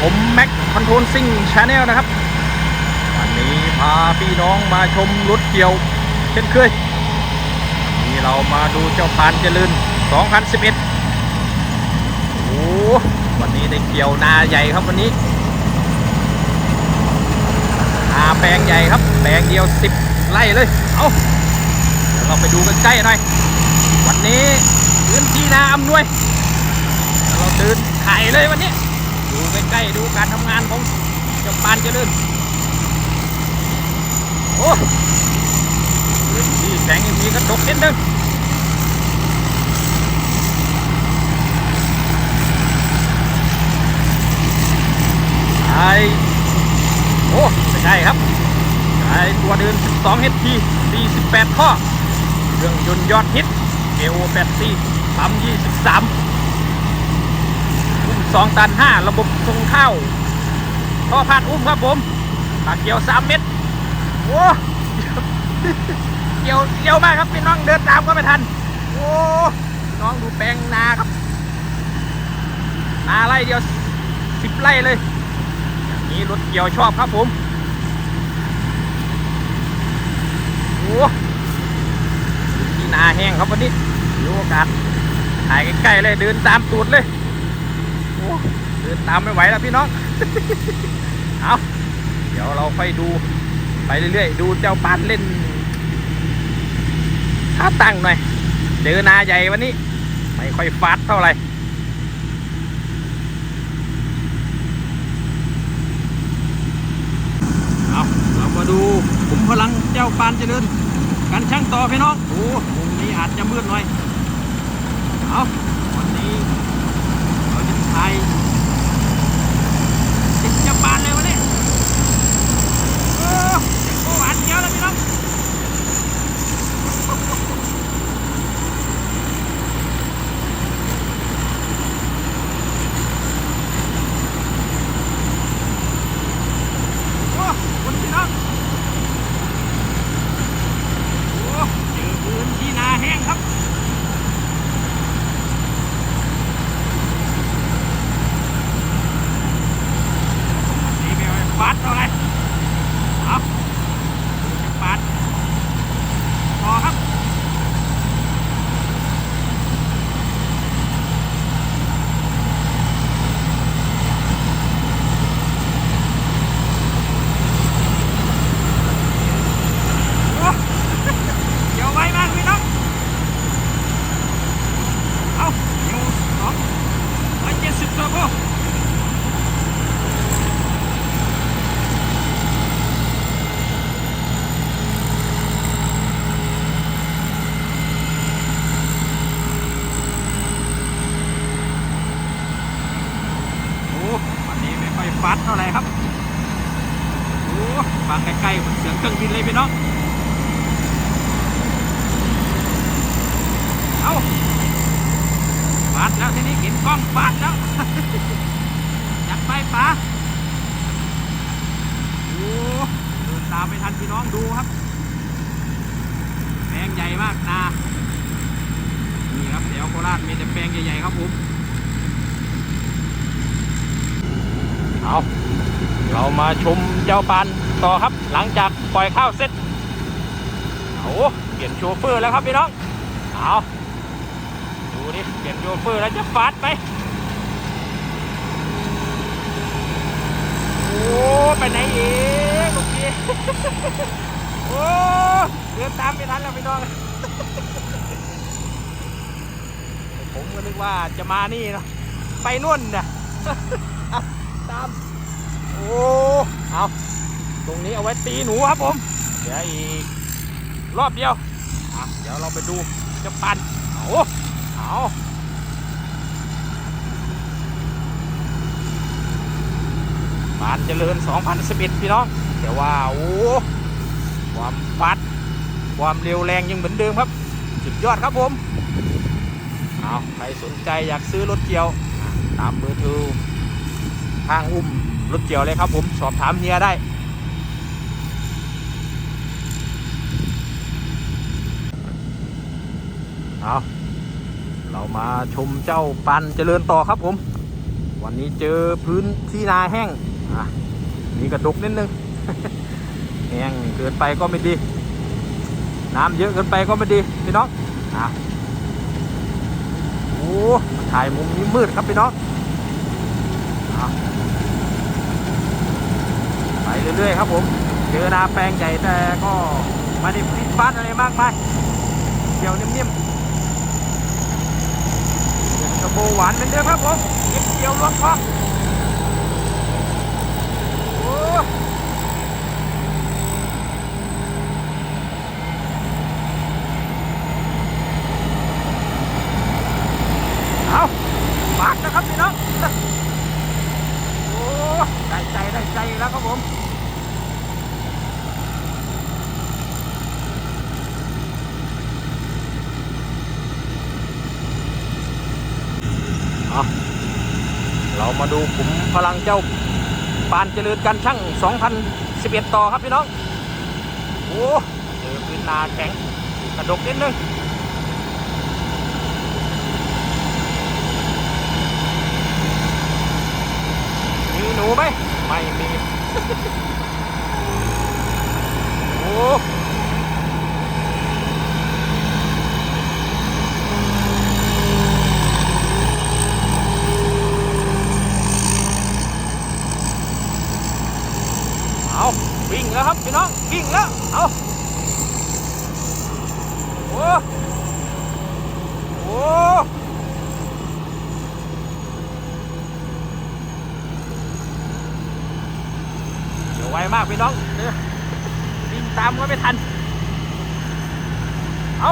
ผมแม็กคอนโทรลซิ่งชาแนลนะครับ วันนี้พาพี่น้องมาชมรถเกี่ยว เช่นเคยวันนี้เรามาดูเจ้าพานเจริญ 2011 โอ้วันนี้ได้เกี่ยวนาใหญ่ครับวันนี้นาแปลงใหญ่ครับ แปลงเดียว 10 ไร่เลย เอาเดี๋ยวเราไปดูกันใกล้หน่อย วันนี้พื้นที่นาอำนวยเดี๋ยวเราเดินถ่ายเลยวันนี้ ดูใกล้ๆดูการทำงานของเจ้าปานเจริญโอ้พื้นที่แสงยังมีกระจกนิดนึงไอโอ้ไม่ใช่ครับไอตัวเดิน 12 HP 48 ข้อ เครื่องยนต์ยอดฮิต KO 84 ปั๊ม23 สองตันห้าระบบทรงเข้าท่อพาดอุ้มครับผมปากเกี่ยวสามเม็ดโอ้เกี่ยวเกี่ยวมากครับพี่น้องเดินตามก็ไม่ทัน โอ้พี่น้องดูแปลงนาครับนาไร่เดียวสิบไร่เลยอย่างนี้รถเกี่ยวชอบครับผมโอ้ที่นาแห้งครับวันนี้มีโอกาสถ่ายใกล้ๆเลยเดินตามตูดเลย ดินตามไม่ไหวแล้วพี่น้อง เอาเดี๋ยวเราค่อยดูไปเรื่อยๆ ดูเจ้าปานเล่นท่าตั้งหน่อย เจอนาใหญ่วันนี้ ไม่ค่อยฟาดเท่าไหร่เอาเรามาดูขุมพลังเจ้าปานเจริญกันช่างต่อพี่น้องโอ้มุมนี้อาจจะมืดหน่อย เอาวันนี้เราจะถ่าย ปานเลยวะเนี่ยโอ้โหวานเจียวเลยพี่น้องโอ้คนพี่น้องโอ้เจอพื้นที่นาแห้งครับ นี่ไม่เอาฟาดเท่าไหรเอาจะฟาดพอครับ โอ้เดี๋ยวไวมากพี่น้อง เอาเดี๋ยวสองร้อยเจ็ดสิบตัวพอ โอ้วันนี้ไม่ค่อยฟัดเท่าไหร่ครับโอ้ฟังใกล้ๆเหมือนเสียงเครื่องบินเลยพี่น้องเอาฟัดแล้วทีนี้เห็นกล้องฟัดแล้วจัดไปป๋าโอ้เดินตามไม่ทันพี่น้องดูครับแปลงใหญ่มากนานี่ครับแถวโคราชมีแต่แปลงใหญ่ๆครับผม เอาเรามาชมเจ้าปานต่อครับ หลังจากปล่อยข้าวเสร็จเอาเปลี่ยนโชเฟอร์แล้วครับพี่น้องเอาดูดิเปลี่ยนโชเฟอร์แล้วจะฟาดไหมโอ้ไปไหนเองลูกพี่โอ้เดินตามไม่ทันแล้วพี่น้องผมก็นึกว่าจะมานี่เนาะไปนู่นน่ะ ตาม โอ้เอาตรงนี้เอาไว้ตีหนูครับผมเดี๋ยวอีกรอบเดียวอะเดี๋ยวเราไปดูจะปั่นเอาเอาปานเจริญ 2011 พี่น้องแต่ว่า โอ้ความฟัด ความเร็วแรงยังเหมือนเดิมครับ สุดยอดครับผม เอาใครสนใจอยากซื้อรถเกี่ยว ตามเบอร์โทร ทางอุ้มรถเกี่ยวเลยครับผมสอบถามเฮียได้ เอาเรามาชมเจ้าปันเจริญต่อครับผม วันนี้เจอพื้นที่นาแห้งอะมีกระดกนิดนึงแห้งเกินไปก็ไม่ดี น้ำเยอะเกินไปก็ไม่ดีพี่น้องอะโอ้ถ่ายมุมนี้มืดครับพี่น้องอะ เรื่อยๆครับผมเจอนาแปลงใหญ่แต่ก็ไม่ได้ฟิตฟัดอะไรมากมายเดี่ยวนิ่มๆกระโบหวานเป็นเดิมครับผมเก็บเกี่ยวรวมครอบโอ้เอาปากนะครับพี่น้องโอ้ได้ใจได้ใจแล้วครับผม เอาเรา มาดูขุมพลังเจ้าปานเจริญกันช่าง 2011 ต่อครับพี่น้อง โอ้เจอพื้นนาแข็งกระดกนิดนึงมีหนูไหมไม่มี โอ้ เอาวิ่งแล้วครับ พี่น้องวิ่งแล้ว เอาโอ้โอ้เดี๋ยวไวมากพี่น้องเดี๋ยวิ่งตามก็ไม่ทัน เอา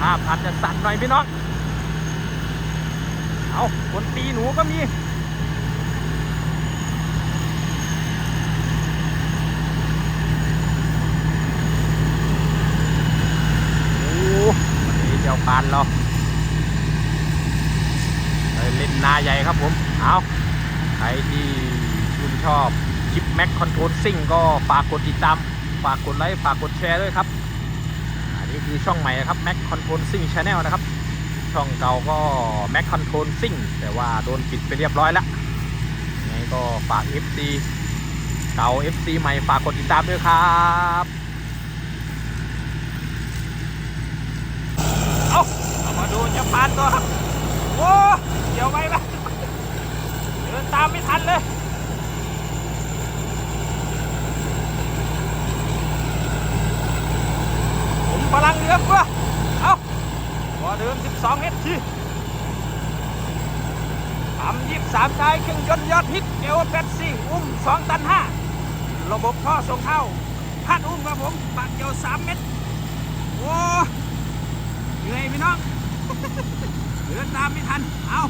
ภาพอาจจะสั่นหน่อยพี่น้อง เอาคนตีหนูก็มี โอ้วันนี้เจ้า ปานเราเล่นนาใหญ่ครับผม เอาใครที่ชื่นชอบคลิปแม็กคอนโทรลซิ่งก็ฝากกดติดตาม ฝากกดไลค์ฝากกดแชร์ด้วยครับ อันนี้คือช่องใหม่นะครับแม็กคอนโทรลซิ่งชาแนลนะครับ ช่องเก่าก็แม็กคอนโทรลซิ่งแต่ว่าโดนปิดไปเรียบร้อยแล้วยังไงก็ฝาก FC เก่า FC ใหม่ฝากกดติดตามด้วยครับ เอาเอามาดูเจ้า ปานตัวครับ โอ้เดี๋ยวไปไหมเดินตามไม่ทันเลยผมพลังเรือเพื่อเอาพอเดิม 12 เฮดทีทำยิบสามชายเครื่องยนต์ยอดฮิตเอวเป็ดซี่อุ้ม 2 ตัน 5 ระบบท่อส่งเข้าพัดอุ้มครับผมปากเกี่ยว 3 เม็ดโอ้เหนื่อยพี่น้อง เดินตามไม่ทัน เอา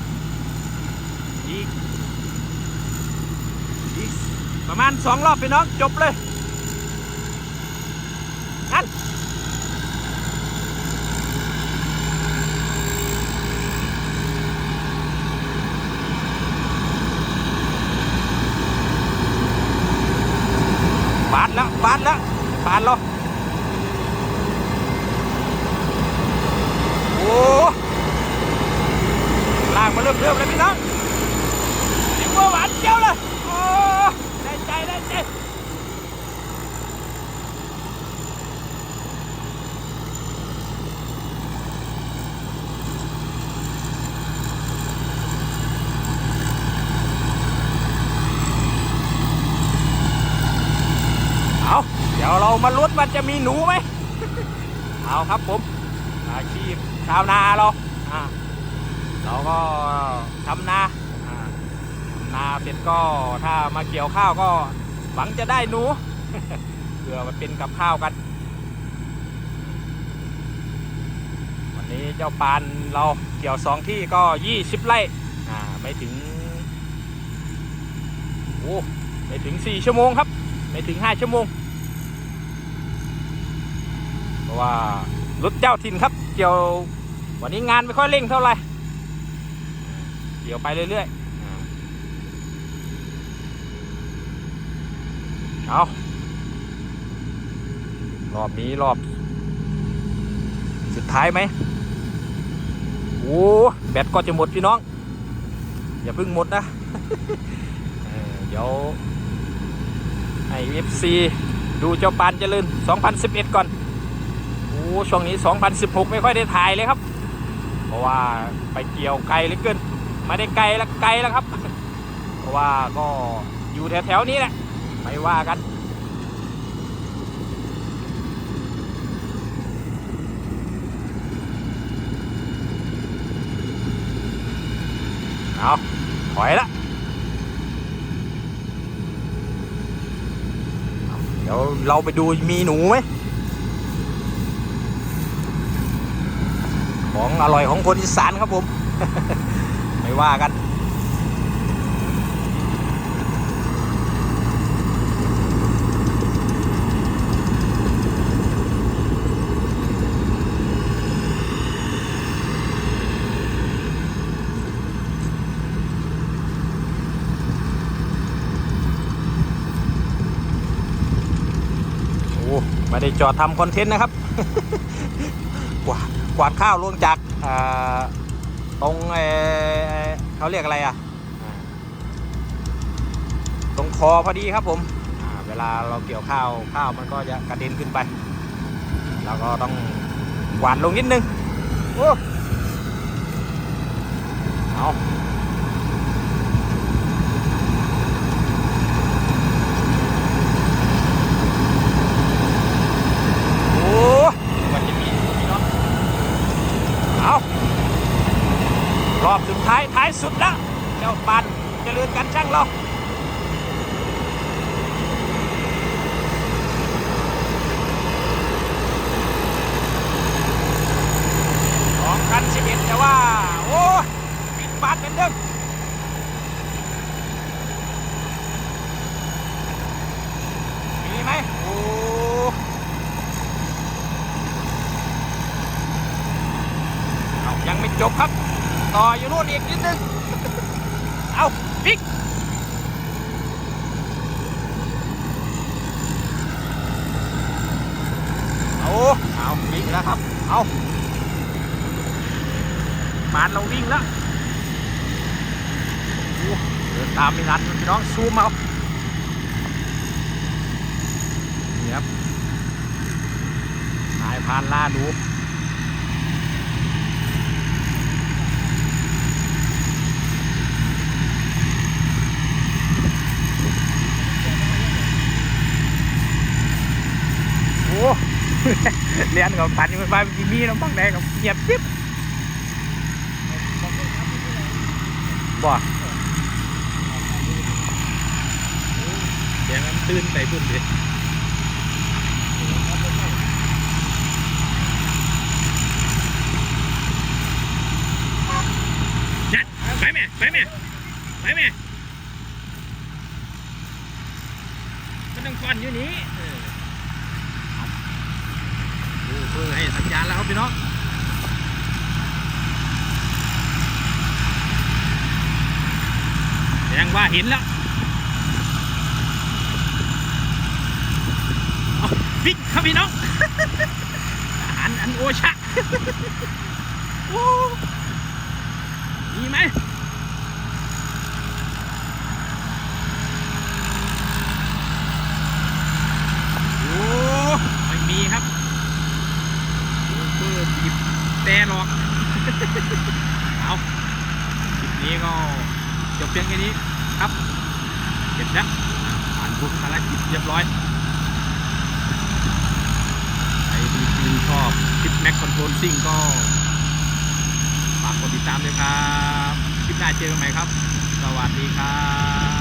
อีก อีก ประมาณสองรอบพี่น้อง จบเลยงั้นบาดแล้วบาดแล้วบาดแล้ว โอ้ลากมาเริ่มเริ่มเลยพี่น้องเสียงว่าหวานเจียวเลย โอ้ได้ใจได้ใจเอาเดี๋ยวเรา มาลุ้นว่าจะมีหนูไหมเอาครับผม อาชีพชาวนาเราเราก็ทำนาทำนาเสร็จก็ถ้ามาเกี่ยวข้าวก็หวังจะได้หนูเพื่อมาเป็นกับข้าวกัน วันนี้เจ้าปานเราเกี่ยวสองที่ก็ยี่สิบไร่ไม่ถึงโอ้ไม่ถึงสี่ชั่วโมงครับ ไม่ถึงห้าชั่วโมง ว่ารถเจ้าถิ่นครับ เกี่ยววันนี้งานไม่ค่อยเร่งเท่าไหร่เกี่ยวไปเรื่อยๆเอารอบนี้รอบ สุดท้ายไหมโอ้แบตก็จะหมดพี่น้อง อย่าเพิ่งหมดนะเดี๋ยวไอเอฟซีดูเจ้าปานเจริญ 2011 ก่อน ช่วงนี้ 2016 ไม่ค่อยได้ถ่ายเลยครับ เพราะว่าไปเกี่ยวไกลเหลือเกินไม่ได้ไกลแล้วไกลแล้วครับ เพราะว่าก็อยู่แถวๆนี้แหละ ไม่ว่ากันเอาถอยละเดี๋ยวเราไปดูมีหนูไหม ของอร่อยของคนอีสานครับผม ไม่ว่ากันโอ้ไม่ได้จอดทำคอนเทนต์นะครับ กวาดกวาดข้าวลงจากรตรงเเขาเรียกอะไรอะ ตรงคอพอดีครับผมเวลาเราเกี่ยวข้าวข้าวมันก็จะกระเด็นขึ้นไป เราก็ต้องกวาดลงนิดนึงโอ้เอาโอ้มันจะมีพี่น้อง เอารอบสุดท้ายท้ายสุดแล้ว เจ้าปันเจริญกันช่างเราสองพันสิบเอ็ดแต่ว่า โอ้ปิดบานเป็นเดิมไหมโอ้เอายังไม่ จบครับ ต่ออยู่นู่นอีกนิดนึง เอาปิกเอาเอาปิกแล้วครับ เอามานเราวิ่งแล้วเดินตามไม่ทันพี่น้องซูมเอานี่ครับนายพานล่าดู โอ้ เรียนกับพันมันไปมันมีน้ำปังแดงกับเงียบจิ๊บบ่เสียงมันตื่นไปพุ่นดิจัดไปแม่ไปแม่ไปแม่มันต้องก่อนอยู่นี้เออ ดูเพื่อ ให้สัญญาณแล้วครับพี่น้องแสดงว่าเห็นแล้วพิกครับพี่น้องอาหารอันโอชะโอ้มีไหมโอ้ไม่มีครับ แต่หรอกเอาคลิปนี้ก็จบเพียงแค่นี้ครับเสร็จแล้วผ่านบุญภารกิจเรียบร้อยใครที่ชื่นชอบคลิปแม็กคอนโทรลซิ่งก็ฝากกดติดตามด้วยครับ คลิปหน้าเจอกันใหม่ครับ สวัสดีครับ